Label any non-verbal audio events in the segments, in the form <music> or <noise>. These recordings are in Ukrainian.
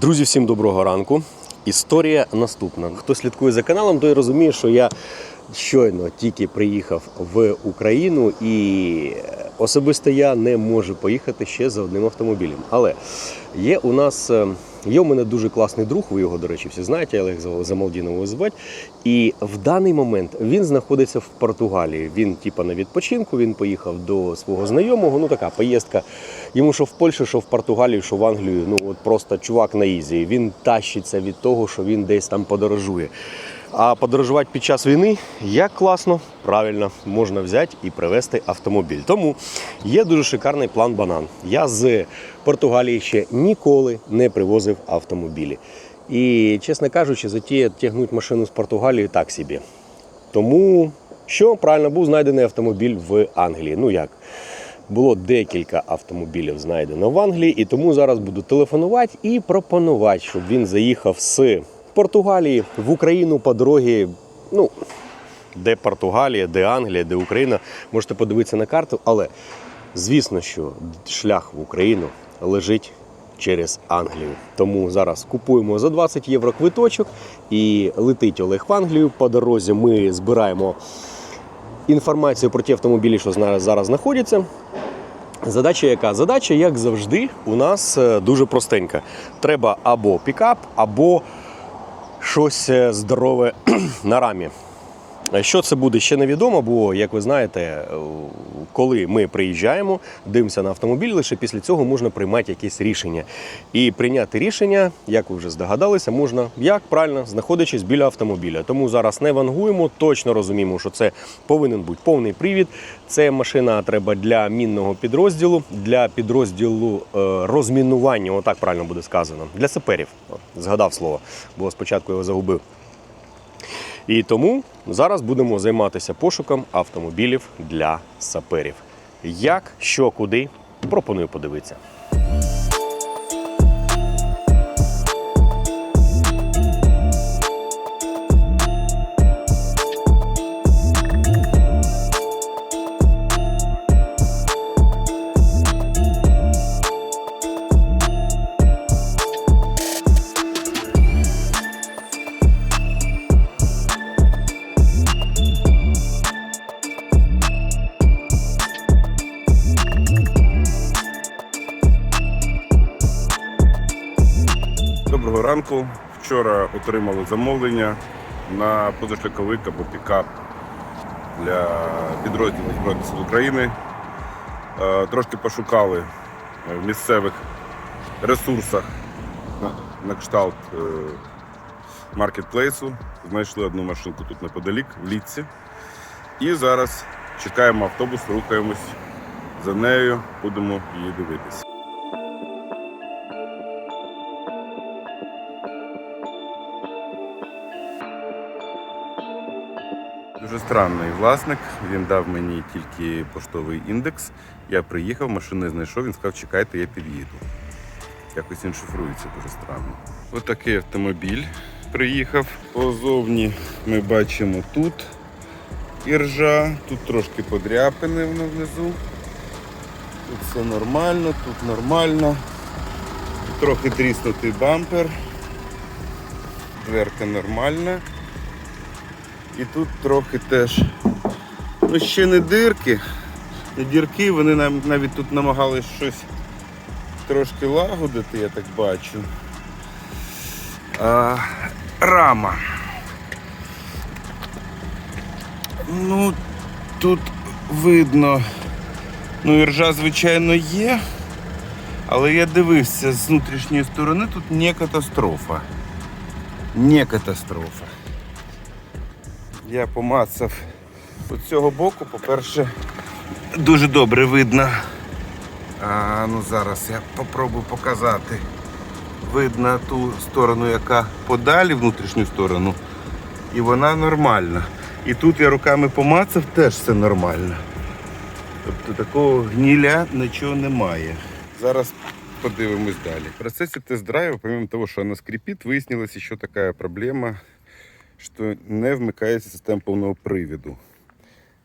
Друзі, всім доброго ранку. Історія наступна. Хто слідкує за каналом, той розуміє, що я щойно тільки приїхав в Україну, і особисто я не можу поїхати ще за одним автомобілем. Але є у нас. Є у мене дуже класний друг, ви його, до речі, всі знаєте, Олег Замалдінов звати. І в даний момент він знаходиться в Португалії. Він, типа, на відпочинку, він поїхав до свого знайомого. Ну така поїздка. Йому що в Польщу, що в Португалію, що в Англію. Ну от просто чувак на ізі. Він тащиться від того, що він десь там подорожує. А подорожувати під час війни як класно, правильно, можна взяти і привезти автомобіль. Тому є дуже шикарний план банан. Я з Португалії ще ніколи не привозив автомобілі. І, чесно кажучи, затія тягнути машину з Португалії так собі. Тому що правильно був знайдений автомобіль в Англії. Ну як? Було декілька автомобілів знайдено в Англії, і тому зараз буду телефонувати і пропонувати, щоб він заїхав з Португалії в Україну по дорогі. Ну, де Португалія, де Англія, де Україна. Можете подивитися на карту, але звісно, що шлях в Україну лежить через Англію. Тому зараз купуємо за 20 євро квиточок і летить Олег в Англію. По дорозі ми збираємо інформацію про ті автомобілі, що зараз знаходяться. Задача яка? Задача, як завжди, у нас е, дуже простенька. Треба або пікап, або щось е, здорове <clears throat> на рамі. Що це буде ще невідомо, бо, як ви знаєте, е, коли ми приїжджаємо, дивимося на автомобіль, лише після цього можна приймати якесь рішення. І прийняти рішення, як ви вже здогадалися, можна як правильно знаходячись біля автомобіля. Тому зараз не вангуємо, точно розуміємо, що це повинен бути повний привід. Це машина треба для мінного підрозділу, для підрозділу е, розмінування, отак правильно буде сказано, для саперів. Згадав слово, бо спочатку його загубив. І тому зараз будемо займатися пошуком автомобілів для саперів. Як, що, куди, пропоную подивитися. Доброго ранку. Вчора отримали замовлення на позашляховик або пікап для підрозділів Збройних сил України. Е, Трошки пошукали в місцевих ресурсах на, на кшталт е, маркетплейсу. Знайшли одну машинку тут неподалік, в Літці. І зараз чекаємо автобус, рухаємось за нею, будемо її дивитися. Странний власник. Він дав мені тільки поштовий індекс. Я приїхав, машину не знайшов, він сказав, чекайте, я під'їду. Якось він шифрується дуже странно. Ось такий автомобіль приїхав. Позовні ми бачимо тут іржа, тут трошки подряпини внизу. Тут все нормально, тут нормально. Трохи тріснутий бампер. Дверка нормальна. І тут трохи теж. Ну ще не дирки, не дірки, вони нам навіть тут намагались щось трошки лагодити, я так бачу. А, рама. Ну, тут видно, ну іржа, звичайно, є, але я дивився з внутрішньої сторони, тут не катастрофа. Не катастрофа. Я помацав з цього боку, по-перше, дуже добре видно. А, ну зараз я попробую показати. Видно ту сторону, яка подалі, внутрішню сторону, і вона нормальна. І тут я руками помацав, теж все нормально. Тобто такого гніля нічого немає. Зараз подивимось далі. В процесі тест-драйва, помимо того, що вона скрипит, выяснилась еще такая проблема, что не вмикається система повного приводу.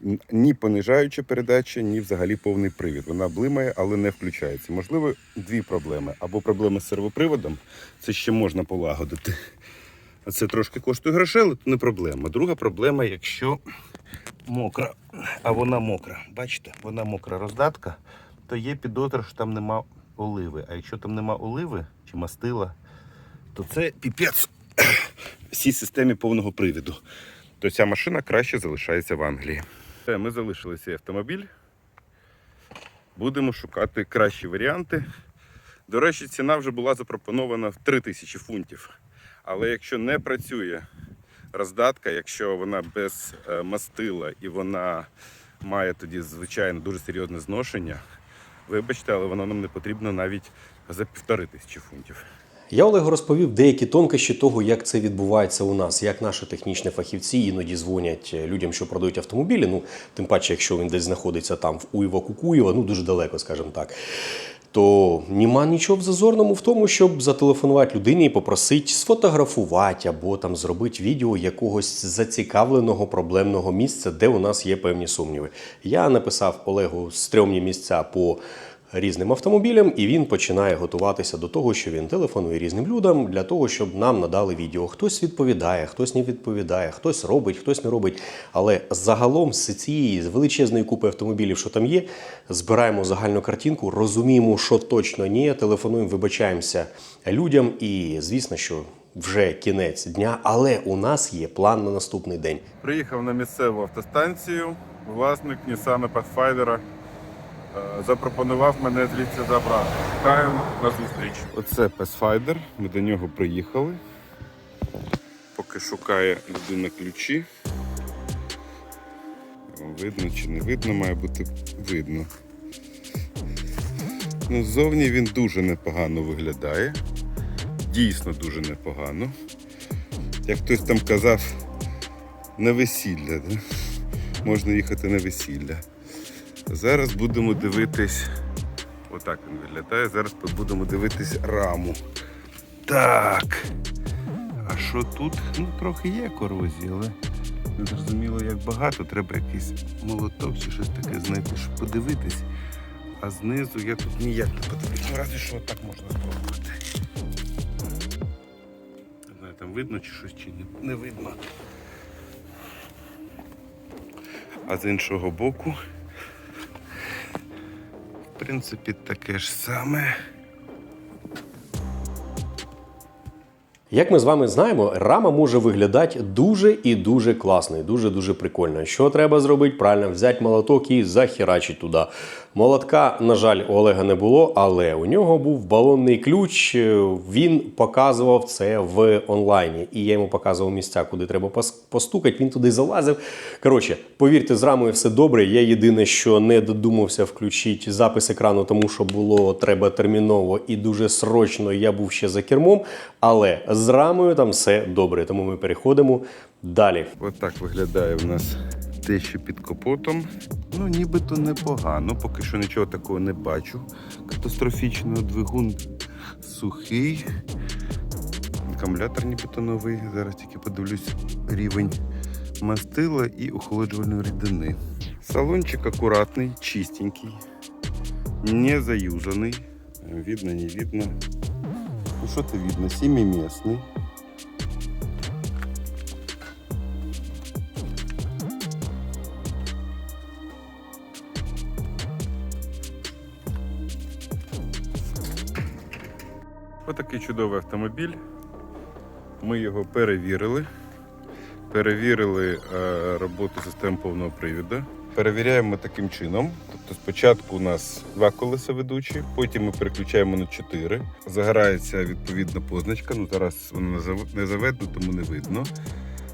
н- ні понижаюча передача, ні взагалі повний привід. Вона блимає, але не включається. Можливо, дві проблеми. Або проблема з сервоприводом, це ще можна полагодити. А Це трошки коштує грошей, але це не проблема. Друга проблема, якщо мокра, а вона мокра. Бачите, вона мокра роздатка, то є підозра, що там нема оливи. А якщо там нема оливи чи мастила, то це піпець <coughs> всій системі повного привіду. То ця машина краще залишається в Англії. Ми залишили цей автомобіль. Будемо шукати кращі варіанти. До речі, ціна вже була запропонована в 3000 фунтів. Але якщо не працює роздатка, якщо вона без е, мастила і вона має тоді, звичайно, дуже серйозне зношення, вибачте, але воно нам не потрібно навіть за півтори тисячі фунтів. Я Олегу розповів деякі тонкощі того, як це відбувається у нас, як наші технічні фахівці іноді дзвонять людям, що продають автомобілі. Ну, тим паче, якщо він десь знаходиться там в Уєво Кукуєво, ну дуже далеко, скажімо так. То нема нічого в зазорному в тому, щоб зателефонувати людині і попросити сфотографувати або там зробити відео якогось зацікавленого проблемного місця, де у нас є певні сумніви. Я написав Олегу стрьомні місця по різним автомобілям, і він починає готуватися до того, що він телефонує різним людям для того, щоб нам надали відео. Хтось відповідає, хтось не відповідає, хтось робить, хтось не робить. Але загалом з цієї величезної купи автомобілів, що там є, збираємо загальну картинку, розуміємо, що точно ні, телефонуємо, вибачаємося людям, і звісно, що. Вже кінець дня, але у нас є план на наступний день. Приїхав на місцеву автостанцію. Власник Nissan Pathfinder запропонував мене звідси забрати. Чекаю на зустріч. Оце Pathfinder. Ми до нього приїхали. Поки шукає людина ключі. Видно чи не видно, має бути видно. Ну, ззовні він дуже непогано виглядає. Дійсно дуже непогано. Як хтось там казав, на весілля. Да? Можна їхати на весілля. Зараз будемо дивитись. Отак він виглядає. Зараз будемо дивитись раму. Так. А що тут? Ну, трохи є корозії, але не зрозуміло, як багато. Треба якийсь молоток чи щось таке знайти, щоб подивитись. А знизу я тут ніяк не подивлюсь. Ну, разве що так можна спробувати. Не знаю, там видно чи щось чи не, не видно. А з іншого боку, принципі, таке ж саме. Як ми з вами знаємо, рама може виглядати дуже і дуже класно, і дуже дуже прикольно. Що треба зробити? Правильно взяти молоток і захерачити туди. Молотка, на жаль, у Олега не було, але у нього був балонний ключ. Він показував це в онлайні. І я йому показував місця, куди треба пос- постукати. Він туди залазив. Коротше, повірте, з рамою все добре. Я єдине, що не додумався включити запис екрану, тому що було треба терміново і дуже срочно. Я був ще за кермом. Але з рамою там все добре. Тому ми переходимо далі. От так виглядає в нас те, що під капотом. Ну, нібито непогано, поки що нічого такого не бачу. Катастрофічного двигун сухий. Акумулятор нібито новий. Зараз тільки подивлюсь рівень мастила і охолоджувальної рідини. Салончик акуратний, чистенький, не заюзаний. Видно, не видно. Ну що то видно? Сімимісний. Отакий чудовий автомобіль. Ми його перевірили. Перевірили е, роботу систем повного привіду. Перевіряємо таким чином. Тобто спочатку у нас два колеса ведучі, потім ми переключаємо на чотири. Загорається відповідна позначка. Ну зараз вона не зав- не заведена, тому не видно.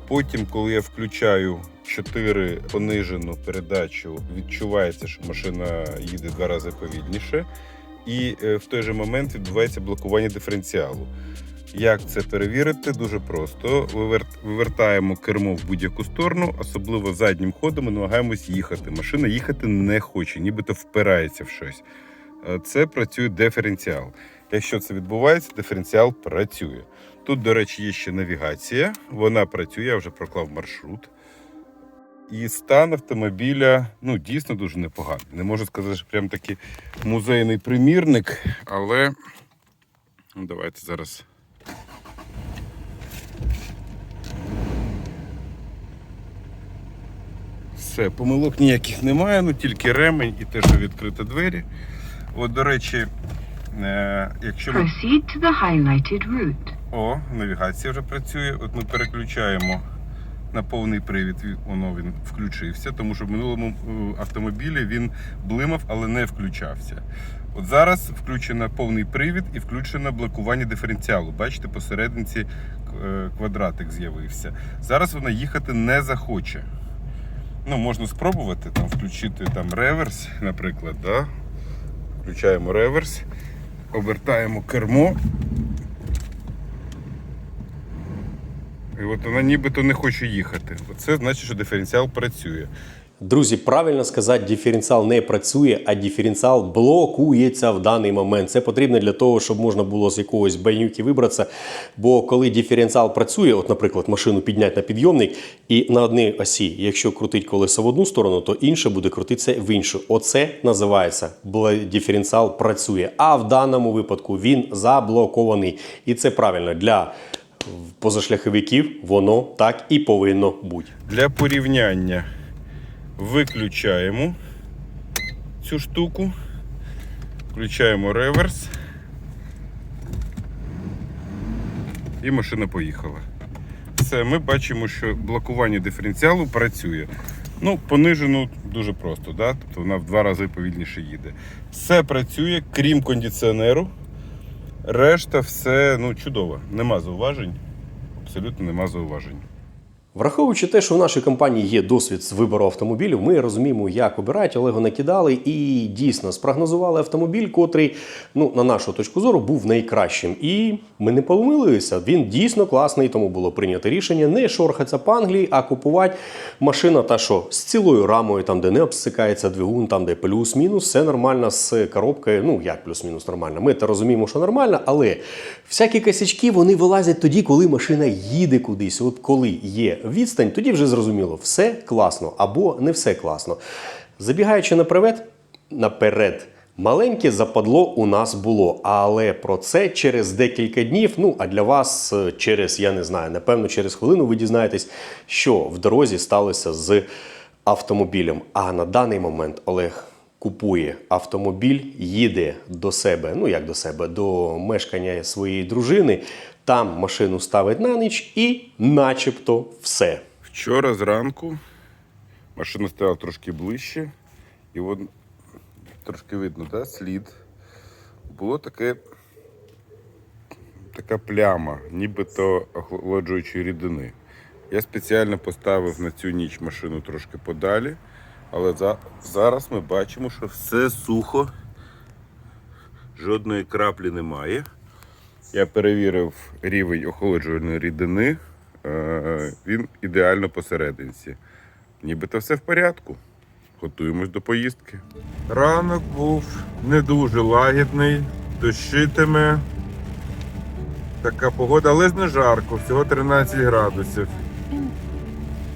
Потім, коли я включаю 4 понижену передачу, відчувається, що машина їде два рази повільніше. І е, в той же момент відбувається блокування диференціалу. Як це перевірити? Дуже просто. Вивертаємо кермо в будь-яку сторону, особливо заднім ходом і намагаємось їхати. Машина їхати не хоче, нібито впирається в щось. Е, Це працює диференціал. Якщо це відбувається, диференціал працює. Тут, до речі, є ще навігація. Вона працює, я вже проклав маршрут. І стан автомобіля ну, дійсно дуже непоганий. Не можу сказати, що прям такий музейний примірник, але ну, давайте зараз. Все, помилок ніяких немає, ну тільки ремень і те, що відкриті двері. От, до речі, е, якщо ми Proceed to the highlighted route. о, навігація вже працює. От ми переключаємо на повний привід. Воно він включився, тому що в минулому е, автомобілі він блимав, але не включався. От зараз включено повний привід і включено блокування диференціалу. Бачите, посерединці е, квадратик з'явився. Зараз вона їхати не захоче. Ну, можна спробувати там включити там реверс, наприклад. Да? Включаємо реверс, обертаємо кермо. І от вона нібито не хоче їхати. Оце значить, що диференціал працює. Друзі, правильно сказати, диференціал не працює, а диференціал блокується в даний момент. Це потрібно для того, щоб можна було з якогось банюки вибратися. Бо коли диференціал працює, от, наприклад, машину підняти на підйомник, і на одній осі, якщо крутить колесо в одну сторону, то інше буде крутитися в іншу. Оце називається диференціал працює. А в даному випадку він заблокований. І це правильно для позашляховиків воно так і повинно бути. Для порівняння виключаємо цю штуку, включаємо реверс. І машина поїхала. Все, ми бачимо, що блокування диференціалу працює. Ну, понижену дуже просто, да? тобто вона в два рази повільніше їде. Все працює, крім кондиціонеру. Решта все ну, чудово. Нема зауважень. Абсолютно нема зауважень. Враховуючи те, що в нашій компанії є досвід з вибору автомобілів, ми розуміємо, як обирати, Олего накидали і дійсно спрогнозували автомобіль, котрий, ну, на нашу точку зору, був найкращим. І ми не помилилися. Він дійсно класний, тому було прийнято рішення не шорхатися по Англії, а купувати машину та що з цілою рамою, там, де не обсикається двигун, там, де плюс-мінус, все нормально з коробкою. Ну, як плюс-мінус нормально. Ми то розуміємо, що нормально, але всякі косячки вони вилазять тоді, коли машина їде кудись. От коли є відстань, тоді вже зрозуміло, все класно або не все класно. Забігаючи наперед, наперед. Маленьке западло у нас було, але про це через декілька днів. Ну а для вас е, через, я не знаю, напевно, через хвилину ви дізнаєтесь, що в дорозі сталося з автомобілем. А на даний момент Олег купує автомобіль, їде до себе, ну як до себе, до мешкання своєї дружини. Там машину ставить на ніч і, начебто, все. Вчора зранку машина стояла трошки ближче, і от трошки видно, да, слід. Було таке така пляма, нібито охолоджуючої рідини. Я спеціально поставив на цю ніч машину трошки подалі, але за, зараз ми бачимо, що все сухо, жодної краплі немає. Я перевірив рівень охолоджувальної рідини. Е, Він ідеально посерединці. Нібито все в порядку. Готуємось до поїздки. Ранок був не дуже лагідний, дощитиме. Така погода, але не жарко, всього 13 градусів.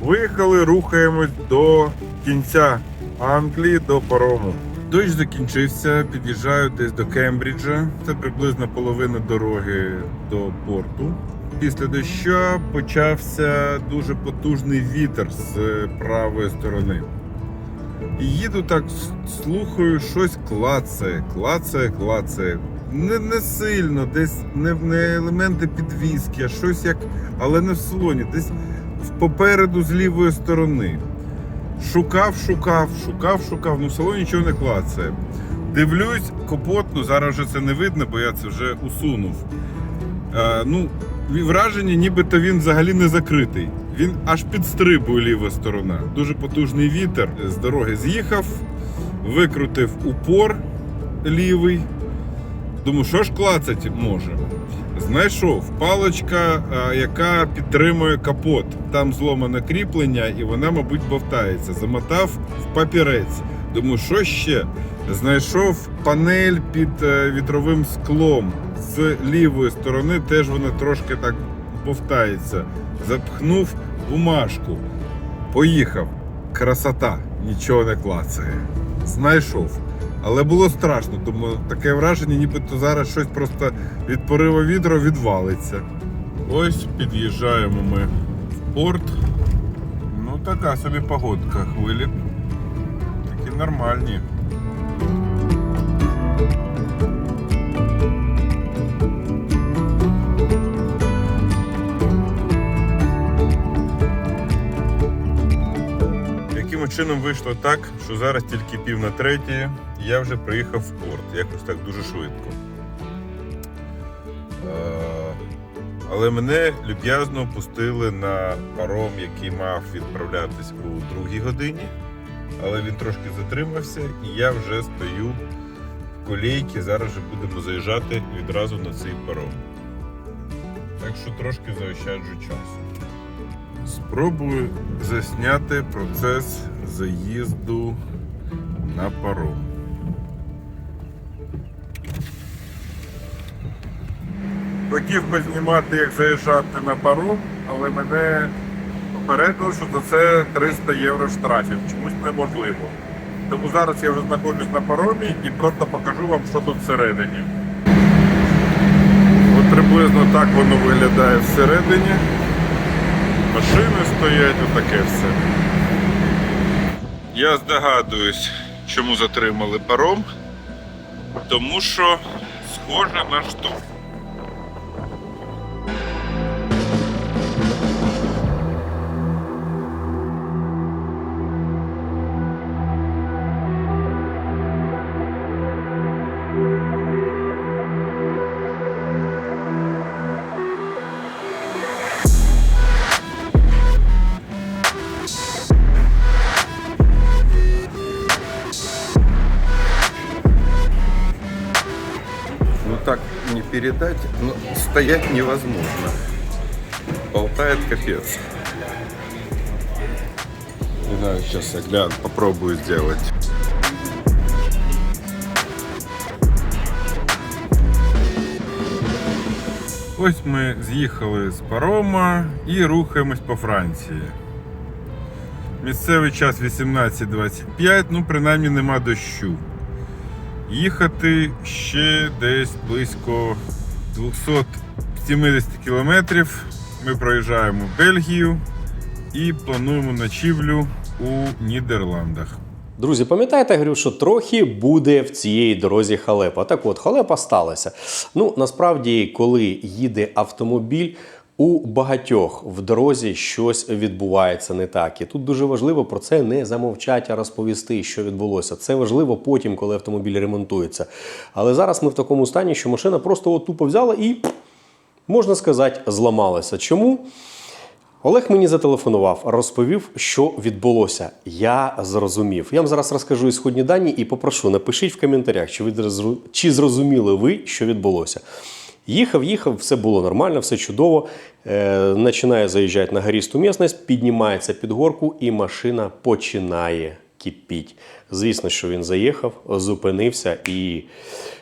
Виїхали, рухаємось до кінця Англії, до парому. Дощ закінчився, під'їжджаю десь до Кембриджа. Це приблизно половина дороги до порту. Після дощу почався дуже потужний вітер з правої сторони. І їду так, слухаю, щось клацає, клацає, клацає. Не, не сильно, десь не, не елементи підвіски, а щось як, але не в салоні, десь попереду з лівої сторони. Шукав, шукав, шукав, шукав, ну салоні нічого не клацає. Дивлюсь, капот, ну зараз вже це не видно, бо я це вже усунув. Е, ну, враження, нібито він взагалі не закритий. Він аж підстрибує ліва сторона. Дуже потужний вітер. З дороги з'їхав, викрутив упор лівий. Думаю, що ж клацать може? Знайшов паличка, е, яка підтримує капот. Там зломане кріплення, і вона, мабуть, бовтається. Замотав в папірець. Думаю, що ще? Знайшов панель під е, вітровим склом. З лівої сторони теж вона трошки так бовтається. Запхнув бумажку. Поїхав. красота, нічого не клацає. Знайшов. Але було страшно, тому таке враження, нібито зараз щось просто від пориву вітру відвалиться. Ось під'їжджаємо ми в порт. Ну, така собі погодка, хвилі. Такі нормальні. Яким чином вийшло так, що зараз тільки пів на третє, я вже приїхав в порт. Якось так дуже швидко. Е, Але мене люб'язно пустили на паром, який мав відправлятись у другій годині. Але він трошки затримався, і я вже стою в колійці. Зараз вже будемо заїжджати відразу на цей паром. Так що трошки заощаджу часу. Спробую засняти процес заїзду на паром. Хотів би знімати, як заїжджати на паром, але мене попередили, що за це 300 євро штрафів. Чомусь неможливо. Тому зараз я вже знаходжусь на паромі і просто покажу вам, що тут всередині. От приблизно так воно виглядає всередині. Машини стоять, отаке все. Я здогадуюсь, чому затримали паром, тому що схоже на штовх. так не передать, но стоять невозможно. Болтает капец. Не знаю, сейчас я гляну, попробую сделать. Ось ми з'їхали з парома і рухаємось по Франції. Місцевий час 18.25, ну принаймні нема дощу. Їхати ще десь близько 270 кілометрів. Ми проїжджаємо Бельгію і плануємо ночівлю у Нідерландах. Друзі, пам'ятаєте, я говорю, що трохи буде в цієї дорозі халепа. Так от, халепа сталася. Ну, насправді, коли їде автомобіль, у багатьох в дорозі щось відбувається не так. І тут дуже важливо про це не замовчати, а розповісти, що відбулося. Це важливо потім, коли автомобіль ремонтується. Але зараз ми в такому стані, що машина просто от тупо взяла і, можна сказати, зламалася. Чому? Олег мені зателефонував, розповів, що відбулося. Я зрозумів. Я вам зараз розкажу ісходні дані і попрошу, напишіть в коментарях, чи, ви чи зрозуміли ви, що відбулося. Їхав, їхав, все було нормально, все чудово. Е, починає заїжджати на горісту місцевість, піднімається під горку, і машина починає кипіть. Звісно, що він заїхав, зупинився і.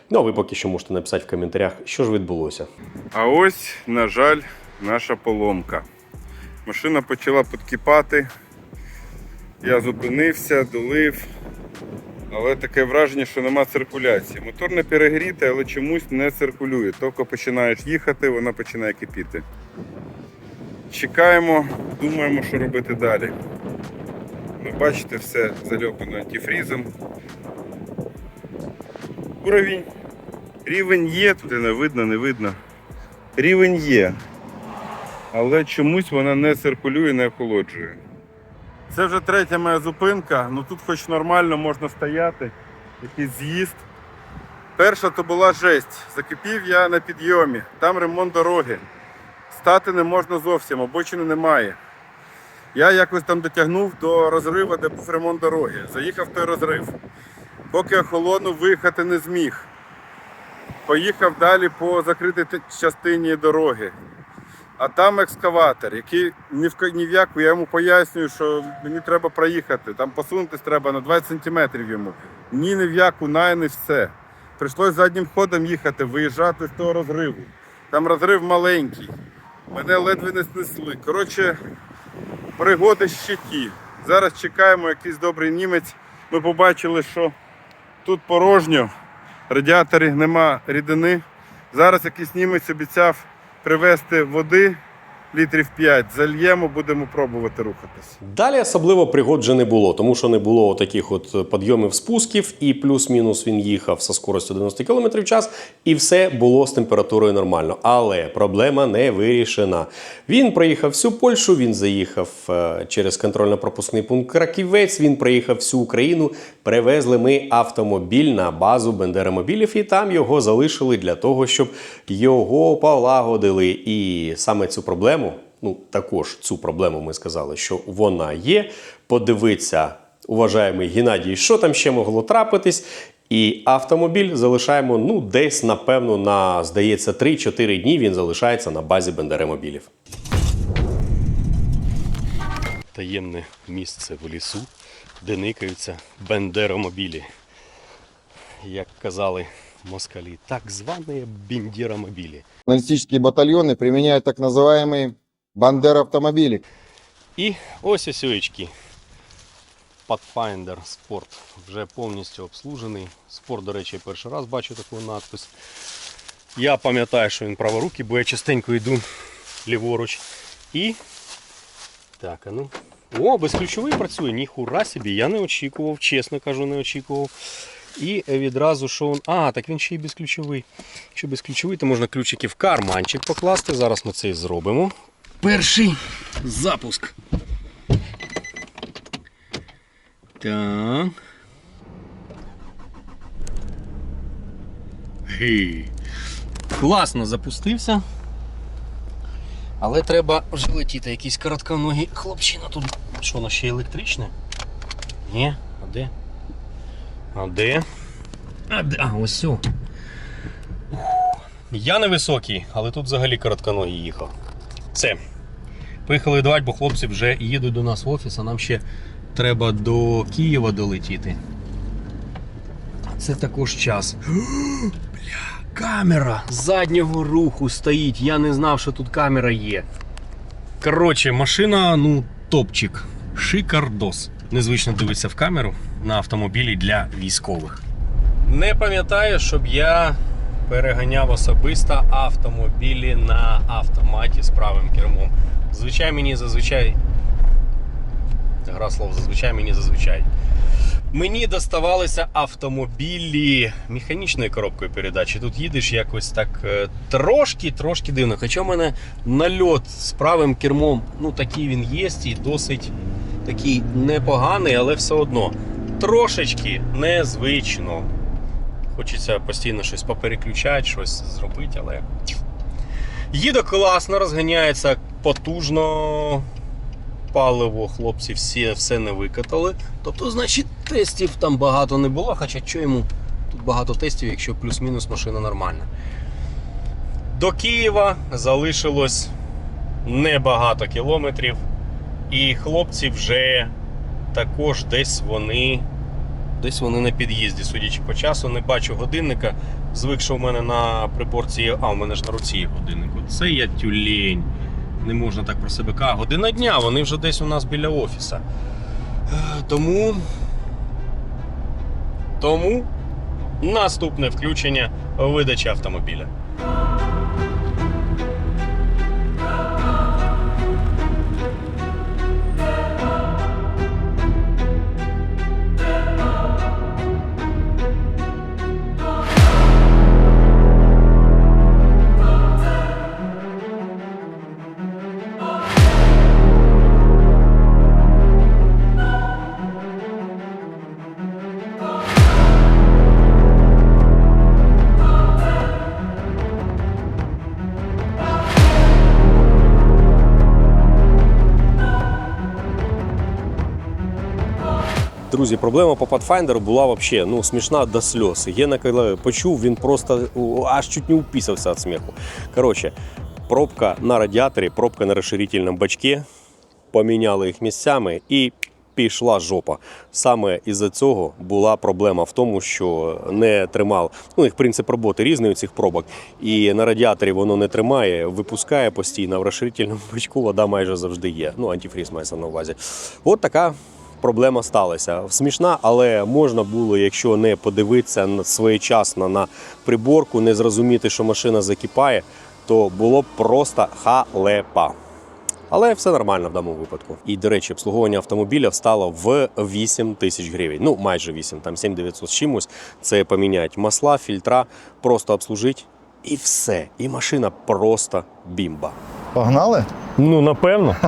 Ну, а ви поки що можете написати в коментарях, що ж відбулося. А ось, на жаль, наша поломка. Машина почала підкипати. Я зупинився, долив. Але таке враження, що нема циркуляції. Мотор не перегрітий, але чомусь не циркулює. Тільки починаєш їхати, вона починає кипіти. Чекаємо, думаємо, що робити далі. Ну, бачите, все зальопано антифрізом. Уровень. Рівень є, туди не видно, не видно. Рівень є. Але чомусь вона не циркулює, не охолоджує. Це вже третя моя зупинка. Ну тут хоч нормально можна стояти. Якийсь з'їзд. Перша то була жесть. Закипів я на підйомі. Там ремонт дороги. Стати не можна зовсім, обочини немає. Я якось там дотягнув до розриву, де був ремонт дороги. Заїхав той розрив. Поки охолонув, виїхати не зміг. Поїхав далі по закритій частині дороги. А там екскаватор, який ні в, ні в яку, я йому пояснюю, що мені треба проїхати, там посунутись треба на 20 сантиметрів йому. Ні, ні в яку, на не все. Прийшлось заднім ходом їхати, виїжджати з того розриву. Там розрив маленький. Мене ледве не снесли. Коротше, пригоди ще ті. Зараз чекаємо якийсь добрий німець. Ми побачили, що тут порожньо, радіаторі нема рідини. Зараз якийсь німець обіцяв привезти води літрів 5. Зальємо, будемо пробувати рухатись. Далі особливо пригод вже не було, тому що не було таких от підйомів спусків, і плюс-мінус він їхав зі скоростю 90 км в час, і все було з температурою нормально. Але проблема не вирішена. Він проїхав всю Польщу, він заїхав е, через контрольно-пропускний пункт Краківець, він проїхав всю Україну. Привезли ми автомобіль на базу Бендеромобілів, і там його залишили для того, щоб його полагодили. І саме цю проблему ну також цю проблему ми сказали, що вона є. Подивиться, уважаємий Геннадій, що там ще могло трапитись. І автомобіль залишаємо ну десь, напевно, на здається, 3-4 дні він залишається на базі Бендеремобілів. Таємне місце в лісу, де никаються бендеромобілі. Як казали москалі, так звані бендеромобілі. Националистические батальоны применяют так называемые бандер-автомобили. І ось ось очки. Pathfinder Sport вже повністю обслужений. Спорт, до речі, я перший раз бачу таку надпис. Я пам'ятаю, що він праворукий, бо я частенько йду ліворуч. І. Так, а ну. О, безключовий працює. Ніхура собі, я не очікував, чесно кажу, не очікував. І відразу що він. А, так він ще й безключовий. Якщо безключовий, то можна ключики в карманчик покласти. Зараз ми це і зробимо. Перший запуск. Так. Класно запустився. Але треба вже летіти. Якийсь коротконогий хлопчина тут. Що, воно ще електричне? Ні, а де? А де? А, де? а ось. о. Я не високий, але тут взагалі коротконогий їхав. Все. Поїхали давати, бо хлопці вже їдуть до нас в офіс, а нам ще треба до Києва долетіти. Це також час. <gasps> Бля, камера заднього руху стоїть. Я не знав, що тут камера є. Коротше, машина, ну, топчик. Шикардос. Незвично дивитися в камеру на автомобілі для військових. Не пам'ятаю, щоб я переганяв особисто автомобілі на автоматі з правим кермом. Зазвичай мені зазвичай. Гра слов, зазвичай мені зазвичай. Мені доставалися автомобілі механічною коробкою передачі. Тут їдеш якось так е, трошки, трошки дивно. Хоча в мене нальот з правим кермом, ну такий він є, і досить такий непоганий, але все одно трошечки незвично. Хочеться постійно щось попереключати, щось зробити, але. Їде класно, розганяється потужно. Паливо хлопці всі все не викатали. Тобто, значить, тестів там багато не було, хоча що йому тут багато тестів, якщо плюс-мінус машина нормальна. До Києва залишилось небагато кілометрів. І хлопці вже також десь вони. Десь вони на під'їзді, судячи по часу, не бачу годинника. Звик, що в мене на приборці. А, у мене ж на руці є годинник. Це я тюлень. Не можна так про себе казати. Година дня, вони вже десь у нас біля офіса. Е, Тому. Тому наступне включення видачі автомобіля. Друзі, проблема по Pathfinder була взагалі ну, смішна до сльоз. Гена, коли почув, він просто аж чуть не уписався від сміху. Коротше, пробка на радіаторі, пробка на розширительному бачке. Поміняли їх місцями і пішла жопа. Саме із-за цього була проблема в тому, що не тримав. Ну, їх принцип роботи різний у цих пробок. І на радіаторі воно не тримає, випускає постійно. В розширительному бачку вода майже завжди є. Ну, антифріз мається на увазі. От така. Проблема сталася смішна, але можна було, якщо не подивитися своєчасно на приборку, не зрозуміти, що машина закипає, то було б просто халепа. Але все нормально в даному випадку. І, до речі, обслуговування автомобіля встало в 8 тисяч гривень. Ну, майже 8, там 7900 з чимось. Це поміняти масла, фільтра, просто обслужити і все. І машина просто бімба. Погнали? Ну, напевно. <laughs>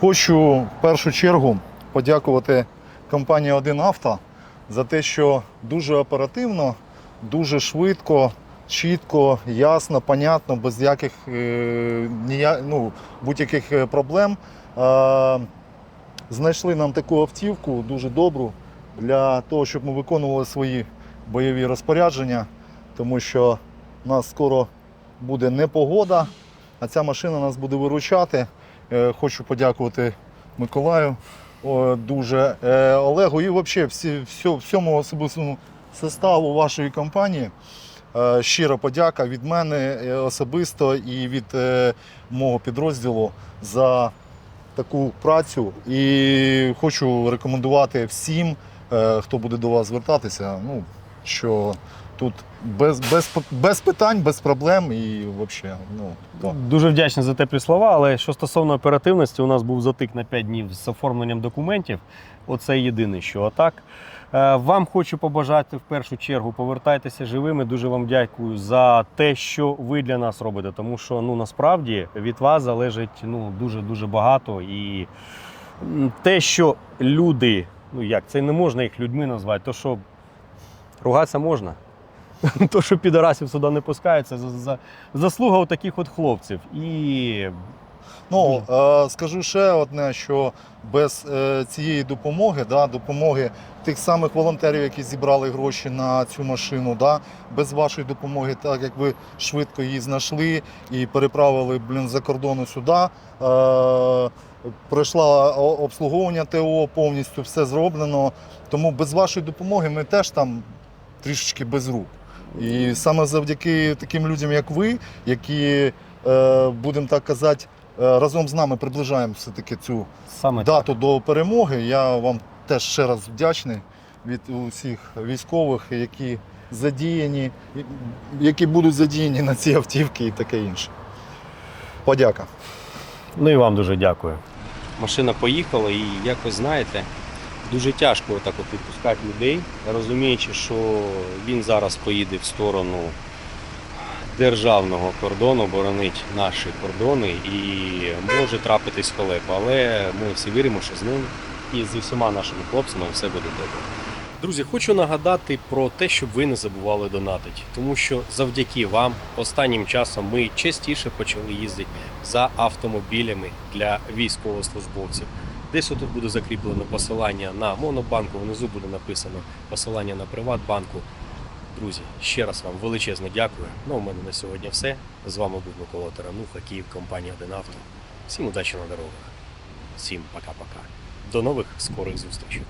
Хочу в першу чергу подякувати компанії «Один авто за те, що дуже оперативно, дуже швидко, чітко, ясно, понятно, без яких е, ну, будь-яких е, проблем. Знайшли нам таку автівку дуже добру для того, щоб ми виконували свої бойові розпорядження, тому що нас скоро буде непогода, а ця машина нас буде виручати. Е, Хочу подякувати Миколаю дуже е, Олегу і взагалі всі, всьо- всьому особистому составу вашої компанії. Е, Щира подяка від мене особисто і від мого підрозділу за таку працю. І хочу рекомендувати всім, хто буде до вас звертатися, ну, що тут без, без, без питань, без проблем і взагалі. Ну. Дуже вдячний за теплі слова, але що стосовно оперативності, у нас був затик на 5 днів з оформленням документів. Оце єдине, що а так. е, Вам хочу побажати в першу чергу повертайтеся живими. Дуже вам дякую за те, що ви для нас робите. Тому що ну насправді від вас залежить ну дуже дуже багато. І те, що люди, ну як це не можна їх людьми назвати, то що ругатися можна. <laughs> То, що підарасів сюди не пускають, це за, за, заслуга у таких от хлопців. І Ну, е, скажу ще одне, що без е, цієї допомоги, да, допомоги тих самих волонтерів, які зібрали гроші на цю машину, да, без вашої допомоги, так як ви швидко її знайшли і переправили блін, за кордону сюди. Е, пройшла обслуговування ТО, повністю все зроблено. Тому без вашої допомоги ми теж там трішечки без рук. І саме завдяки таким людям, як ви, які, е, будемо так казати, е, разом з нами приближаємо все-таки цю саме дату до перемоги. Я вам теж ще раз вдячний від усіх військових, які задіяні, які будуть задіяні на ці автівки і таке інше. Подяка. ну і вам дуже дякую. машина поїхала, і як ви знаєте, дуже тяжко так от відпускати людей, розуміючи, що він зараз поїде в сторону державного кордону, боронить наші кордони і може трапитись халепа. Але ми всі віримо, що з ним і з усіма нашими хлопцями все буде добре. Друзі, хочу нагадати про те, щоб ви не забували донатити, тому що завдяки вам останнім часом ми частіше почали їздити за автомобілями для військовослужбовців. Десь тут буде закріплено посилання на Монобанку, внизу буде написано посилання на Приватбанку. Друзі, ще раз вам величезне дякую. Ну, у мене на сьогодні все. З вами був Микола Тарануха, Київ, компанія «Один. Всім удачі на дорогах. Всім пока-пока. До нових скорих зустрічей.